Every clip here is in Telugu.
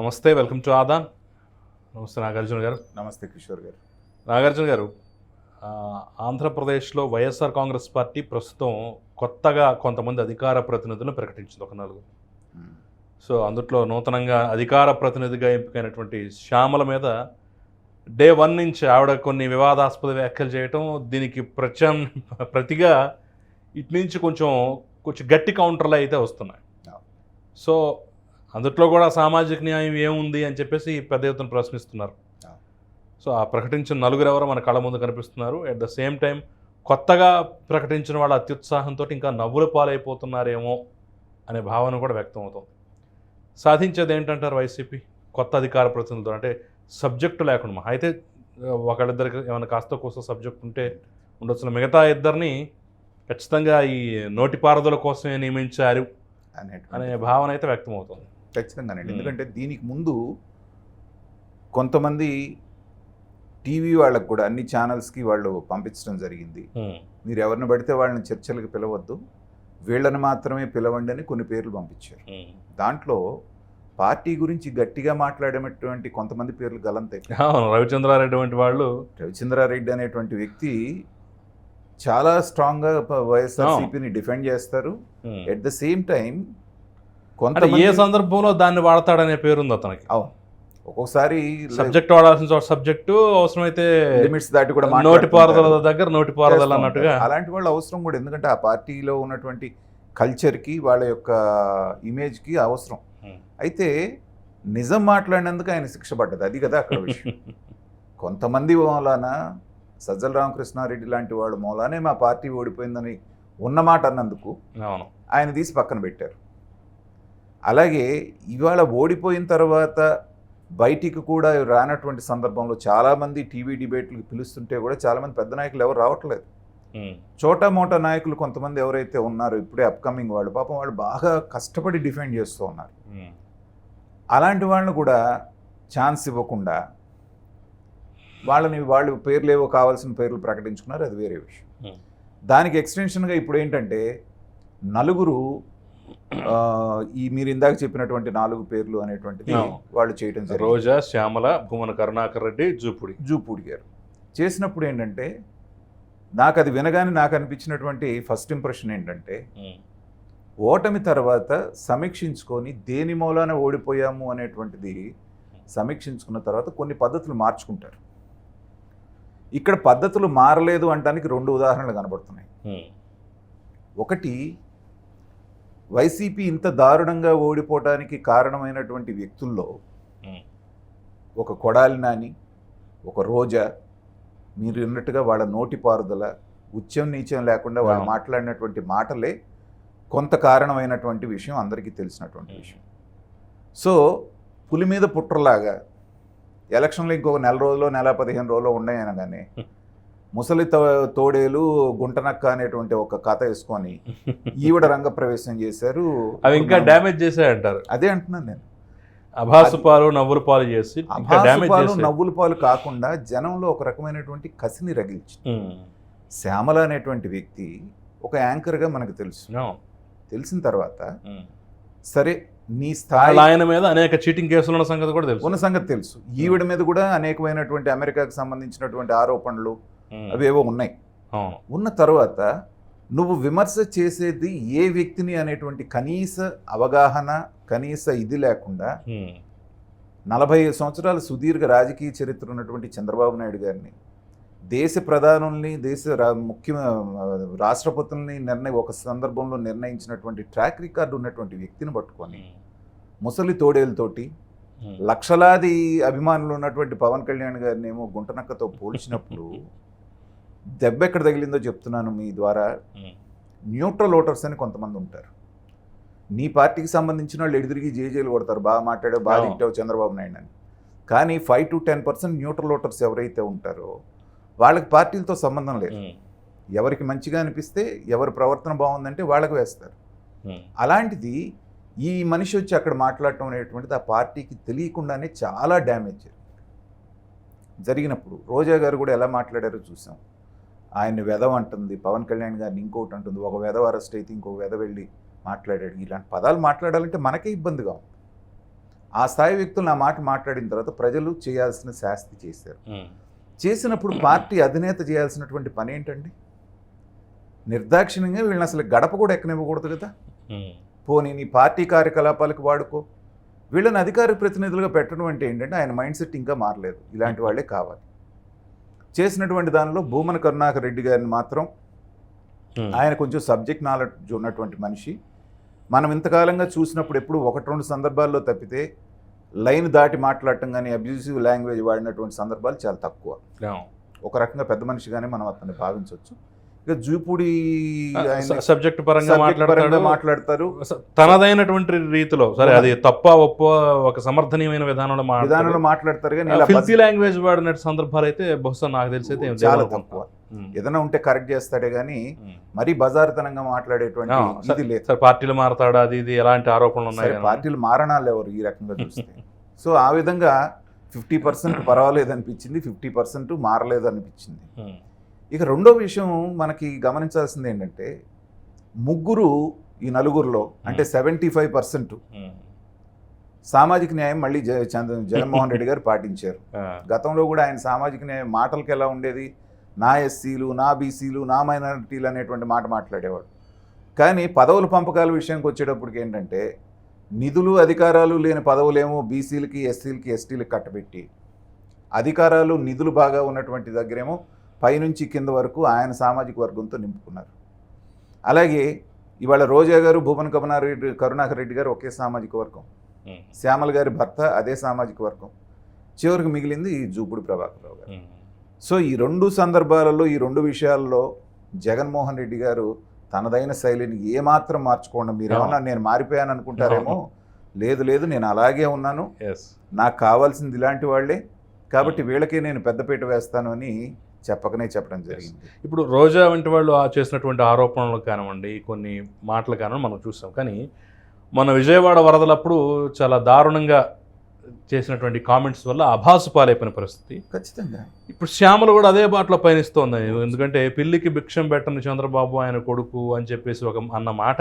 నమస్తే వెల్కమ్ టు ఆదాన్. నమస్తే నాగార్జున గారు. నమస్తే కిషోర్ గారు. నాగార్జున గారు ఆంధ్రప్రదేశ్లో వైఎస్ఆర్ కాంగ్రెస్ పార్టీ ప్రస్తుతం కొత్తగా కొంతమంది అధికార ప్రతినిధులను ప్రకటించింది ఒక నలుగురు మ్మ్. సో అందుట్లో నూతనంగా అధికార ప్రతినిధిగా ఎంపికైనటువంటి శ్యామల మీద డే వన్ నుంచి ఆవిడ కొన్ని వివాదాస్పద వ్యాఖ్యలు చేయటం దీనికి ప్రత్యామ్ ప్రతిగా ఇటు నుంచి కొంచెం కొంచెం గట్టి కౌంటర్లు అయితే వస్తున్నాయి. సో అందుట్లో కూడా సామాజిక న్యాయం ఏముంది అని చెప్పేసి పెద్ద ఎత్తున ప్రశ్నిస్తున్నారు. సో ఆ ప్రకటించిన నలుగురు ఎవరో మన కళ్ళ ముందు కనిపిస్తున్నారు. అట్ ద సేమ్ టైం కొత్తగా ప్రకటించిన వాళ్ళ అత్యుత్సాహంతో ఇంకా నవ్వుల పాలైపోతున్నారేమో అనే భావన కూడా వ్యక్తం అవుతుంది సాధించేది ఏంటంటారు వైసీపీ? కొత్త అధికార ప్రతినిధులు అంటే సబ్జెక్టు లేకుండా అయితే ఒకళ్ళిద్దరికి ఏమైనా కాస్త కోస్త సబ్జెక్ట్ ఉంటే ఉండొచ్చు. మిగతా ఇద్దరిని ఖచ్చితంగా ఈ నోటిపారుదల కోసమే నియమించారు అనే భావన అయితే వ్యక్తం అవుతుంది ఖచ్చితంగానండి. ఎందుకంటే దీనికి ముందు కొంతమంది టీవీ వాళ్ళకు కూడా అన్ని ఛానల్స్కి వాళ్ళు పంపించడం జరిగింది. మీరు ఎవరిని పడితే వాళ్ళని చర్చలకు పిలవద్దు. వీళ్ళని మాత్రమే పిలవండి అని కొన్ని పేర్లు పంపించారు. దాంట్లో పార్టీ గురించి గట్టిగా మాట్లాడేటువంటి కొంతమంది పేర్లు అవును రవిచంద్రారెడ్డి వంటి వాళ్ళు. రవిచంద్రారెడ్డి అనేటువంటి వ్యక్తి చాలా స్ట్రాంగ్గా వైఎస్ఆర్సీపీని డిఫెండ్ చేస్తారు. ఎట్ ద సేమ్ టైం కొంతమంది ఏ సందర్భంలో దాన్ని వాడతాడనే పేరుంది అతనికి. అవును. ఒక్కొక్కసారి సబ్జెక్ట్ వాడాల్సిన చోట సబ్జెక్టు అవసరమైతే లిమిట్స్ దాటి కూడా నోటి. పారుదల దగ్గర నోటి పారుదల అన్నట్టుగా. అలాంటి వాళ్ళు అవసరం కూడా ఎందుకంటే ఆ పార్టీలో ఉన్నటువంటి కల్చర్కి వాళ్ళ యొక్క ఇమేజ్కి అవసరం. అయితే నిజం మాట్లాడినందుకు ఆయన శిక్ష పడ్డది. అది కదా అక్కడ విషయం. కొంతమంది మూలాన సజ్జల రామకృష్ణారెడ్డి లాంటి వాళ్ళ మూలానే మా పార్టీ ఓడిపోయిందని ఉన్నమాట అన్నందుకు అవును. ఆయన తీసి పక్కన పెట్టారు. అలాగే ఇవాళ ఓడిపోయిన తర్వాత బయటికి కూడా రానటువంటి సందర్భంలో చాలామంది టీవీ డిబేట్లకు పిలుస్తుంటే కూడా చాలామంది పెద్ద నాయకులు ఎవరు రావట్లేదు. చోటా మోటా నాయకులు కొంతమంది ఎవరైతే ఉన్నారో ఇప్పుడే అప్కమింగ్ వాళ్ళు పాపం వాళ్ళు బాగా కష్టపడి డిఫెండ్ చేస్తూ ఉన్నారు. అలాంటి వాళ్ళని కూడా ఛాన్స్ ఇవ్వకుండా వాళ్ళని వాళ్ళు పేర్లు ఏవో కావాల్సిన పేర్లు ప్రకటించుకున్నారు అది వేరే విషయం. దానికి ఎక్స్టెన్షన్గా ఇప్పుడు ఏంటంటే నలుగురు ఈ మీరు ఇందాక చెప్పినటువంటి నాలుగు పేర్లు అనేటువంటిది. వాళ్ళు చేయడం జరిగింది. రోజా శ్యామల భూమన కరుణాకర్ రెడ్డి జూపుడి. జూపూడి గారు. చేసినప్పుడు ఏంటంటే నాకు అది వినగానే నాకు అనిపించినటువంటి ఫస్ట్ ఇంప్రెషన్ ఏంటంటే ఓటమి తర్వాత సమీక్షించుకొని దేని మూలాన ఓడిపోయాము అనేటువంటిది సమీక్షించుకున్న తర్వాత కొన్ని పద్ధతులు మార్చుకుంటారు. ఇక్కడ పద్ధతులు మారలేదు అనడానికి రెండు ఉదాహరణలు కనబడుతున్నాయి. ఒకటి వైసీపీ ఇంత దారుణంగా ఓడిపోవడానికి కారణమైనటువంటి వ్యక్తుల్లో ఒక కొడాలి నాని ఒక రోజా మీరు ఉన్నట్టుగా వాళ్ళ నోటి పారుదల ఉచ్చం నీచం లేకుండా వాళ్ళు. మాట్లాడినటువంటి మాటలే కొంత కారణమైనటువంటి విషయం అందరికీ తెలిసినటువంటి విషయం. సో పులి మీద పుట్రలాగా ఎలక్షన్లు ఇంకొక నెల రోజులో నెల పదిహేను రోజులు ఉన్నాయనగానే ముసలి తోడేలు గుంటనక్క అనేటువంటి ఒక కథ వేసుకొని ఈవిడ రంగప్రవేశం చేశారు. అవి ఇంకా డ్యామేజ్ చేసాయంటారు అదే అంటున్నాను నేను. అభాసు పాలు నవ్వుల పాలు చేసి చేసాయి నవ్వుల పాలు కాకుండా జనంలో ఒక రకమైనటువంటి కసిని రగిల్చింది. ఉమ్, శ్యామల అనేటువంటి వ్యక్తి ఒక యాంకర్గా మనకు తెలుసు. తెలిసిన తర్వాత. సరే నీ స్థాయి ఆయన మీద అనేక చీటింగ్ కేసులు ఉన్న సంగతి కూడా తెలుసు. ఉన్న సంగతి తెలుసు. ఈవిడ మీద కూడా అనేకమైనటువంటి అమెరికాకు సంబంధించినటువంటి ఆరోపణలు అవేవో ఉన్నాయి. ఉన్న తర్వాత నువ్వు విమర్శ చేసేది ఏ వ్యక్తిని అనేటువంటి కనీస అవగాహన కనీస ఇది లేకుండా నలభై సంవత్సరాల సుదీర్ఘ రాజకీయ చరిత్ర ఉన్నటువంటి చంద్రబాబు నాయుడు గారిని దేశ ప్రధానుల్ని దేశ ముఖ్య రాష్ట్రపతుల్ని నిర్ణయం ఒక సందర్భంలో నిర్ణయించినటువంటి ట్రాక్ రికార్డు ఉన్నటువంటి వ్యక్తిని పట్టుకొని ముసలి తోడేలతోటి. లక్షలాది అభిమానులు ఉన్నటువంటి పవన్ కళ్యాణ్ గారిని ఏమో గుంటనక్కతో పోల్చినప్పుడు దెబ్బ ఎక్కడ తగిలిందో చెప్తున్నాను మీ ద్వారా. న్యూట్రల్ ఓటర్స్ అని కొంతమంది ఉంటారు. నీ పార్టీకి సంబంధించిన వాళ్ళు ఎదురుగి జేజేలు కొడతారు. బాగా మాట్లాడావు బాగా. తిట్టావు చంద్రబాబు నాయుడు అని. కానీ five to ten percent neutral voters ఎవరైతే ఉంటారో వాళ్ళకి పార్టీలతో సంబంధం లేదు. ఎవరికి మంచిగా అనిపిస్తే ఎవరి ప్రవర్తన బాగుందంటే వాళ్ళకి వేస్తారు. అలాంటిది ఈ మనిషి వచ్చి అక్కడ మాట్లాడటం అనేటువంటిది ఆ పార్టీకి తెలియకుండానే చాలా డ్యామేజ్ జరిగినప్పుడు రోజా గారు కూడా ఎలా మాట్లాడారో చూసాం. ఆయన వెధవ అంటుంది పవన్ కళ్యాణ్ గారిని ఇంకోటి అంటుంది ఒక వెధవ అరెస్ట్ అయితే ఇంకో వెధ వెళ్ళి మాట్లాడాడు. ఇలాంటి పదాలు మాట్లాడాలంటే మనకే ఇబ్బందిగా ఉంది ఆ స్థాయి వ్యక్తులు నా మాట మాట్లాడిన తర్వాత ప్రజలు చేయాల్సిన శాస్తి చేశారు. చేసినప్పుడు పార్టీ అధినేత చేయాల్సినటువంటి పని ఏంటండి? నిర్దాక్షిణ్యంగా వీళ్ళని అసలు గడప కూడా ఎక్కనివ్వకూడదు కదా? పోనీ నీ పార్టీ కార్యకలాపాలకు వాడుకో. వీళ్ళని అధికార ప్రతినిధులుగా పెట్టడం అంటే ఏంటంటే ఆయన మైండ్ సెట్ ఇంకా మారలేదు. ఇలాంటి వాళ్ళే కావాలి. చేసినటువంటి దానిలో భూమన కరుణాకర్ రెడ్డి గారిని మాత్రం ఉమ్, ఆయన కొంచెం సబ్జెక్ట్ నాలెడ్జ్ ఉన్నటువంటి మనిషి. మనం ఇంతకాలంగా చూసినప్పుడు ఎప్పుడు ఒకటి రెండు సందర్భాల్లో తప్పితే లైన్ దాటి మాట్లాడటం కానీ అబ్యూసివ్ లాంగ్వేజ్ వాడినటువంటి సందర్భాలు చాలా తక్కువ. ఒక రకంగా పెద్ద మనిషిగానే మనం అతన్ని భావించవచ్చు. ఇక జూపూడి సబ్జెక్ట్ పరంగా మాట్లాడతాడు. మాట్లాడతారు. తనదైనటువంటి రీతిలో సరే అది తప్ప ఒప్ప ఒక సమర్థనీయమైన విధానంలో విధానంలో మాట్లాడతారు కానీ ఫిల్సీ లాంగ్వేజ్ వాడిన సందర్భాలు అయితే బహుశా నాకు తెలిసి అయితే చాలా తక్కువ. ఏదైనా ఉంటే కరెక్ట్ చేస్తాడే కానీ. మరీ బజారుతనంగా మాట్లాడేటువంటి ఇది లేదు. సరే పార్టీలు మారతాడా అది ఇది ఎలాంటి ఆరోపణలు ఉన్నాయి పార్టీలు మారణాలు ఎవరు ఈ రకంగా చూస్తే. సో ఆ విధంగా ఫిఫ్టీ పర్సెంట్ పర్వాలేదు అనిపించింది ఫిఫ్టీ పర్సెంట్ మారలేదు అనిపించింది ఇక రెండో విషయం మనకి గమనించాల్సింది ఏంటంటే ముగ్గురు ఈ నలుగురిలో అంటే సెవెంటీ ఫైవ్ పర్సెంట్ సామాజిక న్యాయం మళ్ళీ చంద్ర జగన్మోహన్ రెడ్డి గారు పాటించారు. గతంలో కూడా ఆయన సామాజిక న్యాయం మాటలకు ఎలా ఉండేది? నా ఎస్సీలు నా బీసీలు నా మైనారిటీలు అనేటువంటి మాట మాట్లాడేవాడు. కానీ పదవుల పంపకాల విషయానికి వచ్చేటప్పటికి ఏంటంటే నిధులు అధికారాలు లేని పదవులేమో బీసీలకి ఎస్సీలకి ఎస్టీలకి కట్టబెట్టి అధికారాలు నిధులు బాగా ఉన్నటువంటి దగ్గరేమో పైనుంచి కింద వరకు ఆయన సామాజిక వర్గంతో నింపుకున్నారు. అలాగే ఇవాళ రోజా గారు భువన్ కమనారెడ్డి కరుణాకర్ రెడ్డి గారు ఒకే సామాజిక వర్గం. శ్యామల గారి భర్త అదే సామాజిక వర్గం. చివరికి మిగిలింది ఈ జూపుడు ప్రభాకరరావు గారు. సో ఈ రెండు సందర్భాలలో ఈ రెండు విషయాల్లో జగన్మోహన్ రెడ్డి గారు తనదైన శైలిని ఏమాత్రం మార్చుకోండి. మీరు ఏమన్నా నేను మారిపోయాను అనుకుంటారేమో? లేదు లేదు నేను అలాగే ఉన్నాను. Yes. నాకు కావాల్సింది ఇలాంటి వాళ్ళే. కాబట్టి వీళ్ళకే నేను పెద్దపీట వేస్తాను అని చెప్పకనే చెప్పడం జరిగింది. ఇప్పుడు రోజా వంటి వాళ్ళు ఆ చేసినటువంటి ఆరోపణలు కానివ్వండి కొన్ని మాటలు కానివ్వండి మనం చూసాం కానీ మన విజయవాడ వరదలప్పుడు చాలా దారుణంగా చేసినటువంటి కామెంట్స్ వల్ల అభాసు పాలైపోయిన పరిస్థితి. ఖచ్చితంగా. ఇప్పుడు శ్యామలు కూడా అదే బాటలో పయనిస్తోంది. ఎందుకంటే పిల్లికి భిక్షం పెట్టని చంద్రబాబు ఆయన కొడుకు అని చెప్పేసి ఒక అన్న మాట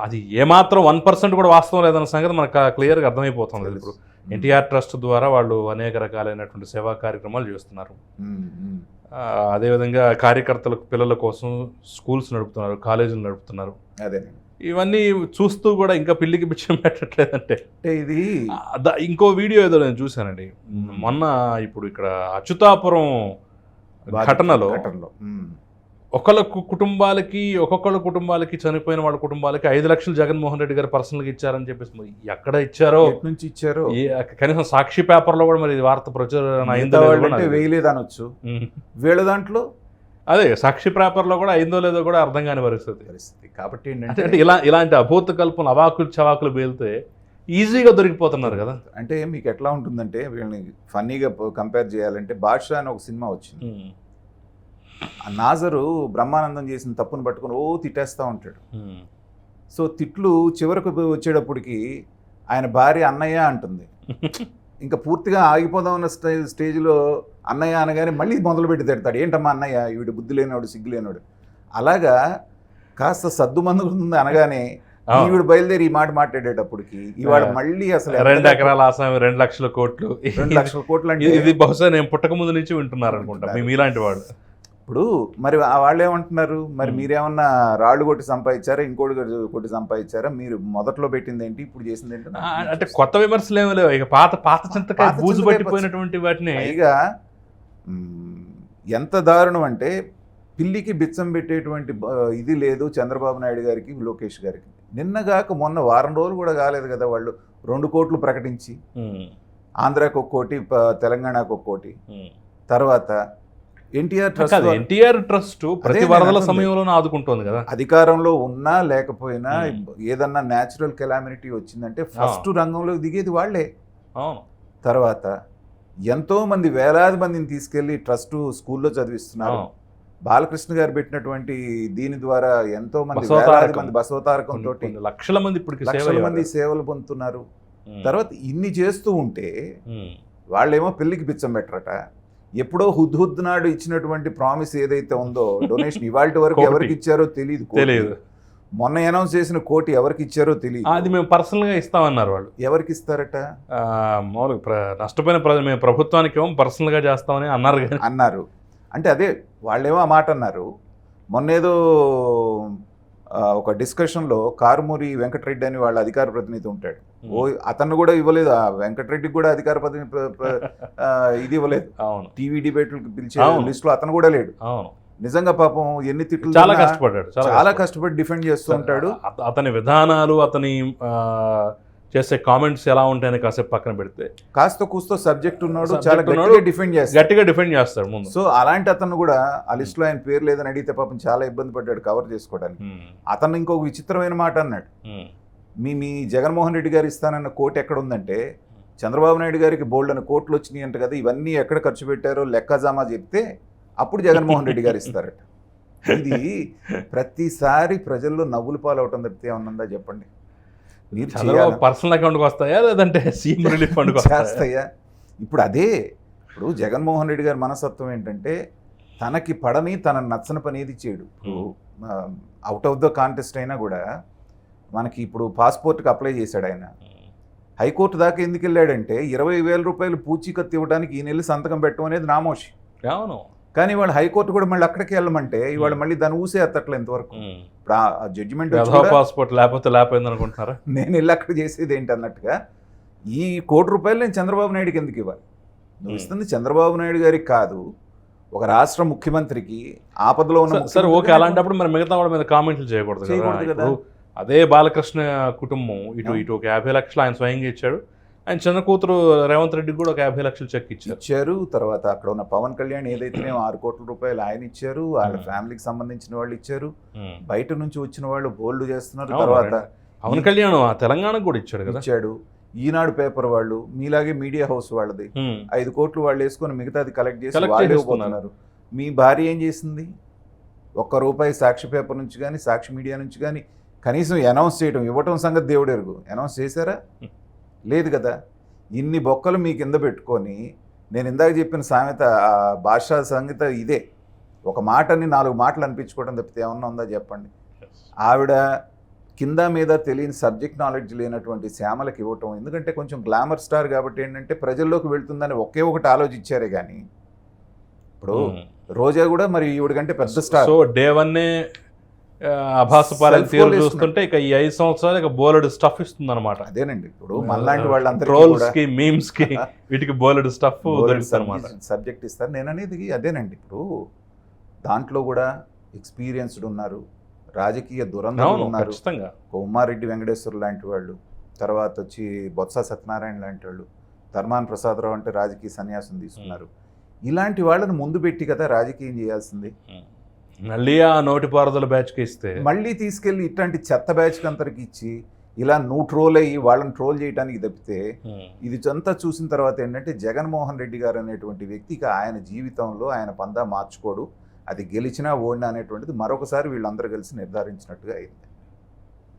అది ఏమాత్రం వన్ పర్సెంట్ కూడా వాస్తవం లేదన్న సంగతి మనకు క్లియర్గా అర్థమైపోతుంది. ఇప్పుడు ఎన్టీఆర్ ట్రస్ట్ ద్వారా వాళ్ళు అనేక రకాలైనటువంటి సేవా కార్యక్రమాలు చేస్తున్నారు. అదేవిధంగా కార్యకర్తలకు పిల్లల కోసం స్కూల్స్ నడుపుతున్నారు కాలేజీలు నడుపుతున్నారు. అదేనండి. ఇవన్నీ చూస్తూ కూడా ఇంకా పిల్లికి బిచ్చం పెట్టట్లేదంటే. అంటే ఇది ఇంకో వీడియో ఏదో నేను చూశానండి. మొన్న ఇప్పుడు ఇక్కడ అచ్యుతాపురం ఘటనలో. ఒకళ్ళ కుటుంబాలకి ఒక్కొక్కళ్ళ కుటుంబాలకి చనిపోయిన వాళ్ళ కుటుంబాలకి ఐదు లక్షలు జగన్మోహన్ రెడ్డి గారు పర్సనల్గా ఇచ్చారని చెప్పేసి మరి ఎక్కడ ఇచ్చారో? నుంచి ఇచ్చారో? కనీసం సాక్షి పేపర్లో కూడా మరి వార్త ప్రచురణ అయిందో వేయలేదు అనొచ్చు. వీళ్ళ దాంట్లో? అదే సాక్షి పేపర్లో కూడా అయిందో లేదో కూడా అర్థం కాని పరిస్థితి. పరిస్థితి. కాబట్టి ఏంటంటే అంటే ఇలా ఇలాంటి అభూత కల్పన అవాకులు చవాకులు పేలితే ఈజీగా దొరికిపోతున్నారు కదా. అంటే మీకు ఎట్లా ఉంటుందంటే వీళ్ళని ఫన్నీగా కంపేర్ చేయాలంటే బాద్షా అని ఒక సినిమా వచ్చింది. నాజరు బ్రహ్మానందం చేసిన తప్పును పట్టుకొని ఓ తిట్టేస్తూ ఉంటాడు. సో తిట్లు చివరకు వచ్చేటప్పటికి ఆయన భార్య అన్నయ్య అంటుంది. ఇంకా పూర్తిగా ఆగిపోదాం అన్న స్టే స్టేజ్లో అన్నయ్య అనగానే మళ్ళీ మొదలుపెట్టి తిడతాడు. ఏంటమ్మా అన్నయ్య? వీడు బుద్ధి లేనివాడు సిగ్గు లేనివాడు అలాగా కాస్త సద్దు మందుకుంది అనగానే. ఈవిడ బయలుదేరి ఈ మాట మాట్లాడేటప్పటికి ఇవాళ ఆ. మళ్ళీ అసలు రెండు ఎకరాల ఆసామి రెండు లక్షల కోట్లు. రెండు లక్షల కోట్లు అంటే ఇది బహుశా నేను పుట్టక ముందు నుంచి వింటున్నారు అనుకుంటా మీ మీలాంటి వాడు. ఇప్పుడు మరి ఆ వాళ్ళు ఏమంటున్నారు మరి. మీరేమన్నా రాళ్ళు కొట్టి సంపాదించారా? ఇంకోటి కొట్టి సంపాదించారా? మీరు మొదట్లో పెట్టింది ఏంటి? ఇప్పుడు చేసింది ఏంటి? అంటే కొత్త విమర్శలు ఏమీ లేవు. ఇక పాత పాత చింతకాయ బూజు పట్టిపోయినటువంటి వాటిని పైగా మ్మ్, ఎంత దారుణం అంటే పిల్లికి బిచ్చం పెట్టేటువంటి ఇది లేదు చంద్రబాబు నాయుడు గారికి లోకేష్ గారికి. నిన్నగాక మొన్న వారం రోజులు కూడా కాలేదు కదా వాళ్ళు రెండు కోట్లు ప్రకటించి. ఆంధ్రాకి ఒక కోటి ప- తెలంగాణకు ఒక కోటి. ఉమ్. తర్వాత ఎన్టీఆర్ ట్రస్ట్ ఎన్టీఆర్ ట్రస్ట్ ప్రతి వరదల. సమయంలోనే ఆదుకుంటోంది కదా అధికారంలో ఉన్నా లేకపోయినా. ఏదన్నా న్యాచురల్ కెలామినిటీ వచ్చిందంటే ఫస్ట్ రంగంలో దిగేది వాళ్ళే అవును తర్వాత ఎంతో మంది వేలాది మందిని తీసుకెళ్ళి ట్రస్ట్ స్కూల్లో చదివిస్తున్నారు. బాలకృష్ణ గారు పెట్టినటువంటి దీని ద్వారా ఎంతో మంది. వేలాది మంది బసవతారకం తోటి లక్షల మంది ఇప్పటికి సేవ లక్షల. మంది సేవలు పొందుతున్నారు తర్వాత ఇన్ని చేస్తూ ఉంటే వాళ్ళేమో పెళ్ళికి పిచ్చం పెట్టరట ఎప్పుడో హుద్ హుద్ నాడు ఇచ్చినటువంటి ప్రామిస్ ఏదైతే ఉందో డొనేషన్ ఇవాళ వరకు. ఎవరికి ఇచ్చారో తెలియదు. తెలియదు మొన్న అనౌన్స్ చేసిన కోటి ఎవరికి ఇచ్చారో తెలియదు అది మేము పర్సనల్గా ఇస్తామన్నారు వాళ్ళు. ఎవరికి ఇస్తారట? మామూలుగా నష్టపోయిన ప్రజలు మేము ప్రభుత్వానికి ఏమో పర్సనల్గా చేస్తామని అన్నారు అన్నారు. అంటే అదే వాళ్ళేమో ఆ మాట అన్నారు. మొన్నేదో ఒక డిస్కషన్లో కారుమూరి వెంకటరెడ్డి అని వాళ్ళ అధికార ప్రతినిధి ఉంటాడు. ఓ అతను కూడా ఇవ్వలేదు. ఆ వెంకటరెడ్డికి కూడా అధికార ప్రతినిధి ఇది ఇవ్వలేదు. అవును. టీవీ డిబేట్లకు పిలిచే. లిస్టులో అతను కూడా లేడు. అవును. నిజంగా పాపం ఎన్ని తిట్లు చాలా కష్టపడ్డాడు. చాలా. కష్టపడి డిఫెండ్ చేస్తూ ఉంటాడు. అత- అతని విధానాలు అతని చేసే కామెంట్స్ ఎలా ఉంటాయని కాసేపు పక్కన పెడితే. కాస్త కూస్తో సబ్జెక్ట్ ఉన్నాడు చాలా. గట్టిగా డిఫెండ్ చేస్తాడు. గట్టిగా డిఫెండ్ చేస్తాడు ముందు. సో అలాంటి అతను కూడా ఆ లిస్టులో ఆయన పేరు లేదని అడిగితే పాపం చాలా ఇబ్బంది పడ్డాడు కవర్ చేసుకోవడానికి. అతను ఇంకొక విచిత్రమైన మాట అన్నాడు. మీ మీ జగన్మోహన్ రెడ్డి గారు ఇస్తానన్న కోట్ ఎక్కడ ఉందంటే చంద్రబాబు నాయుడు గారికి బోల్డ్ అని కోట్లు వచ్చినాయి అంట కదా ఇవన్నీ ఎక్కడ ఖర్చు పెట్టారో లెక్కజామా చెప్తే అప్పుడు జగన్మోహన్ రెడ్డి గారు ఇస్తారట. ఇది ప్రతిసారి ప్రజల్లో నవ్వులు పాలవటం తప్పితే ఏమన్నా చెప్పండి? మీరు చంద్రబాబు చేయాలా? పర్సనల్ అకౌంట్కి వస్తాయా? లేదంటే సీఎం రిలీఫ్ వస్తాయా? చేస్తాయా? ఇప్పుడు అదే ఇప్పుడు జగన్మోహన్ రెడ్డి గారి మనస్తత్వం ఏంటంటే తనకి పడని తన నచ్చని పని ఏది చేయడు. ఇప్పుడు అవుట్ ఆఫ్ ద కాంటెస్ట్ అయినా కూడా మనకి ఇప్పుడు పాస్పోర్ట్కి అప్లై చేశాడు ఆయన. హైకోర్టు దాకా ఎందుకు వెళ్ళాడంటే ఇరవై వేల రూపాయలు పూచీకత్తు ఇవ్వడానికి ఈ నెల సంతకం పెట్టడం అనేది నామోషి. అవును. కానీ వాళ్ళు హైకోర్టు కూడా మళ్ళీ అక్కడికి వెళ్ళమంటే ఇవాళ మళ్ళీ దాన్ని ఊసే ఎత్తట్లే ఇంతవరకు. ఇప్పుడు ఆ జడ్జిమెంట్ పాస్పోర్ట్ లేకపోతే లేకపోయింది అనుకుంటున్నారా? నేను వెళ్ళి అక్కడ చేసేది ఏంటి అన్నట్టుగా ఈ కోటి రూపాయలు నేను చంద్రబాబు నాయుడుకి ఎందుకు ఇవ్వాలి? నువ్వు. ఇస్తుంది చంద్రబాబు నాయుడు గారికి కాదు ఒక రాష్ట్ర ముఖ్యమంత్రికి ఆపదలో ఉన్న సరే, ఓకే అలాంటప్పుడు మరి మిగతా వాళ్ళ మీద కామెంట్లు చేయకూడదు కదా. అదే బాలకృష్ణ కుటుంబం ఇటు. ఇటు ఒక యాభై లక్షలు ఆయన స్వయంగా ఇచ్చాడు. ఆయన చిన్న కూతురు రేవంత్ రెడ్డికి కూడా ఒక యాభై లక్షలు చెక్ ఇచ్చారు. ఇచ్చారు తర్వాత అక్కడ ఉన్న పవన్ కళ్యాణ్ ఏదైతేనే ఆరు కోట్ల రూపాయలు ఆయన ఇచ్చారు వాళ్ళ Hmm. ఫ్యామిలీకి సంబంధించిన వాళ్ళు ఇచ్చారు ఉమ్. బయట నుంచి వచ్చిన వాళ్ళు బోల్డ్ చేస్తున్నారు తర్వాత పవన్ కళ్యాణ్ తెలంగాణకు కూడా ఇచ్చాడు కదా. ఇచ్చాడు. ఈనాడు పేపర్ వాళ్ళు మీలాగే మీడియా హౌస్ వాళ్ళది. ఉమ్. ఐదు కోట్లు వాళ్ళు వేసుకొని మిగతాది కలెక్ట్ చేసి వాళ్ళే మీ భార్య ఏం చేసింది? ఒక్క రూపాయి సాక్షి పేపర్ నుంచి కానీ సాక్షి మీడియా నుంచి కానీ కనీసం అనౌన్స్ చేయడం ఇవ్వటం సంగతి దేవుడు ఎరుగు అనౌన్స్ చేశారా? లేదు కదా. ఇన్ని బొక్కలు మీ కింద పెట్టుకొని నేను ఇందాక చెప్పిన సామెత ఆ భాషా సంగీత ఇదే. ఒక మాటని నాలుగు మాటలు అనిపించుకోవడం తప్పితే ఏమన్నా ఉందా చెప్పండి? ఆవిడ కింద మీద తెలియని సబ్జెక్ట్ నాలెడ్జ్ లేనటువంటి శ్యామలకు ఇవ్వటం ఎందుకంటే కొంచెం గ్లామర్ స్టార్ కాబట్టి ఏంటంటే ప్రజల్లోకి వెళ్తుందని ఒకే ఒకటి ఆలోచించారే కానీ ఇప్పుడు ఉమ్. రోజా కూడా మరి ఈవిడ కంటే పెద్ద స్టార్. సో డే వన్ అభాసపాలెం Self తీరు చూస్తుంటే ఇక ఈ ఐదు సంవత్సరాలు ఇక బోలెడు స్టఫ్ ఇస్తుంది అనమాట అదేనండి. ఇప్పుడు మనలాంటి వాళ్ళందరికీ ట్రోల్స్కి మీమ్స్కి వీటికి బోలెడు స్టఫ్ అనమాట సబ్జెక్ట్ ఇస్తారు. నేను అనేది అదేనండి. ఇప్పుడు దాంట్లో కూడా ఎక్స్పీరియన్స్డ్ ఉన్నారు రాజకీయ అవును ఉన్నారు. ఉమ్మారెడ్డి వెంకటేశ్వర లాంటి వాళ్ళు తర్వాత వచ్చి బొత్స సత్యనారాయణ లాంటి వాళ్ళు ధర్మాన్ ప్రసాదరావు అంటే రాజకీయ సన్యాసం తీసుకున్నారు. ఇలాంటి వాళ్ళని ముందు పెట్టి కదా రాజకీయం చేయాల్సింది. మళ్ళీ ఆ నోటి పారుదల బ్యాచ్కి ఇస్తే మళ్ళీ తీసుకెళ్ళి ఇట్లాంటి చెత్త బ్యాచ్ అంతరికి ఇచ్చి ఇలా నువ్వు ట్రోల్ అయ్యి వాళ్ళని ట్రోల్ చేయడానికి తప్పితే. ఇది అంతా చూసిన తర్వాత ఏంటంటే జగన్మోహన్ రెడ్డి గారు అనేటువంటి వ్యక్తికి ఆయన జీవితంలో ఆయన పందా మార్చుకోడు అది గెలిచినా ఓడినా అనేటువంటిది మరొకసారి వీళ్ళందరూ కలిసి నిర్ధారించినట్టుగా అయింది